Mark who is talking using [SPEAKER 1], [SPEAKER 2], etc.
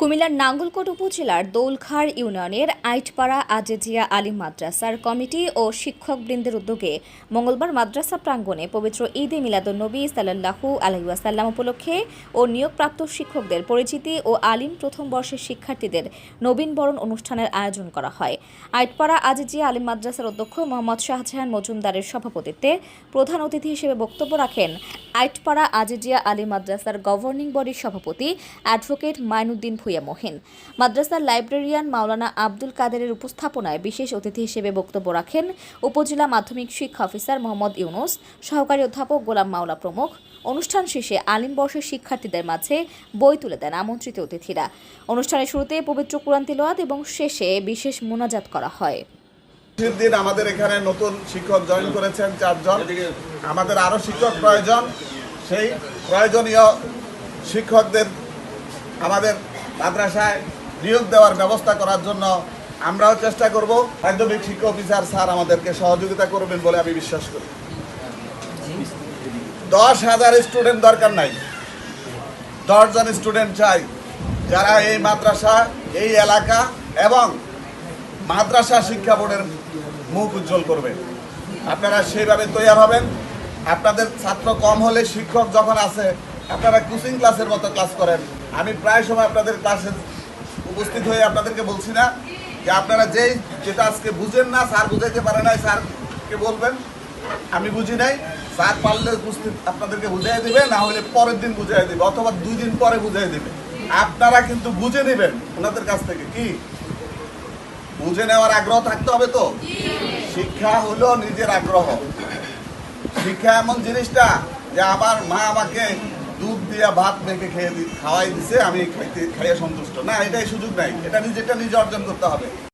[SPEAKER 1] কুমিল্লার নাঙ্গলকোট উপজেলার দৌলখার ইউনিয়নের আইটপাড়া আজেজিয়া আলিম মাদ্রাসার কমিটি ও শিক্ষকবৃন্দের উদ্যোগে মঙ্গলবার মাদ্রাসা প্রাঙ্গণে পবিত্র ঈদে সাল্লাল্লাহু আলহিউসাল্লাম উপলক্ষে ও নিয়োগপ্রাপ্ত শিক্ষকদের পরিচিতি ও আলিম প্রথম বর্ষের শিক্ষার্থীদের নবীনবরণ অনুষ্ঠানের আয়োজন করা হয়। আইটপাড়া আজিজিয়া আলিম মাদ্রাসার অধ্যক্ষ মোহাম্মদ শাহজাহান মজুমদারের সভাপতিত্বে প্রধান অতিথি হিসেবে বক্তব্য রাখেন আইটপাড়া আজেজিয়া আলিম মাদ্রাসার গভর্নিং বডির সভাপতি অ্যাডভোকেট মাইনুদ্দিন ভুইয়া মহিন। মাদ্রাসার লাইব্রেরিয়ান মাওলানা আব্দুল কাদেরের উপস্থাপনায় বিশেষ অতিথি হিসেবে বক্তব্য রাখেন উপজেলা মাধ্যমিক শিক্ষা অফিসার মোহাম্মদ ইউনুস, সহকারী অধ্যাপক গোলাম মাওলা প্রমুখ। অনুষ্ঠান শেষে আলিম বর্ষের শিক্ষার্থীদের মাঝে বই তুলে দেন আমন্ত্রিত অতিথিরা। অনুষ্ঠানের শুরুতে পবিত্র কোরআন তিলওয়াত এবং শেষে বিশেষ মোনাজাত করা হয়।
[SPEAKER 2] দিন আমাদের এখানে নতুন শিক্ষক জয়েন করেছেন চারজন। আমাদের আরও শিক্ষক প্রয়োজন। সেই প্রয়োজনীয় শিক্ষকদের আমাদের মাদ্রাসায় নিয়োগ দেওয়ার ব্যবস্থা করার জন্য আমরাও চেষ্টা করব। মাধ্যমিক শিক্ষা অফিসার স্যার আমাদেরকে সহযোগিতা করবেন বলে আমি বিশ্বাস করি। দশ হাজার স্টুডেন্ট দরকার নাই। দশজন স্টুডেন্ট চাই যারা এই মাদ্রাসা, এই এলাকা এবং মাদ্রাসা শিক্ষা বোর্ডের মুখ উজ্জ্বল করবে। আপনারা সেইভাবে তৈরি হবেন। আপনাদের ছাত্র কম হলে শিক্ষক যখন আছে, আপনারা কোচিং ক্লাসের মতো ক্লাস করেন। আমি প্রায় সময় আপনাদের ক্লাসে উপস্থিত হয়ে আপনাদেরকে বলছি না যে আপনারা যেই যেটা আজকে বুঝেন না, স্যার বুঝাইতে পারে নাই, স্যারকে বলবেন। আমি বুঝি নাই। স্যার পারলে উপস্থিত আপনাদেরকে বুঝাই দেবে, না হলে পরের দিন বুঝাই দেবে, অথবা দুই দিন পরে বুঝাই দিবে। আপনারা কিন্তু বুঝে নেবেন ওনাদের কাছ থেকে কি? বুঝে নেওয়ার আগ্রহ থাকতে হবে তো? শিক্ষা হলো নিজের আগ্রহ। শিক্ষা এমন জিনিসটা যে আমার মা আমাকে দুধ দিয়া ভাত মেখে খেয়ে খাওয়াই দিছে, আমি খাইতে খাইয়ে সন্তুষ্ট। না, এটাই সুযোগ নাই। এটা নিজেটা নিজে অর্জন করতে হবে।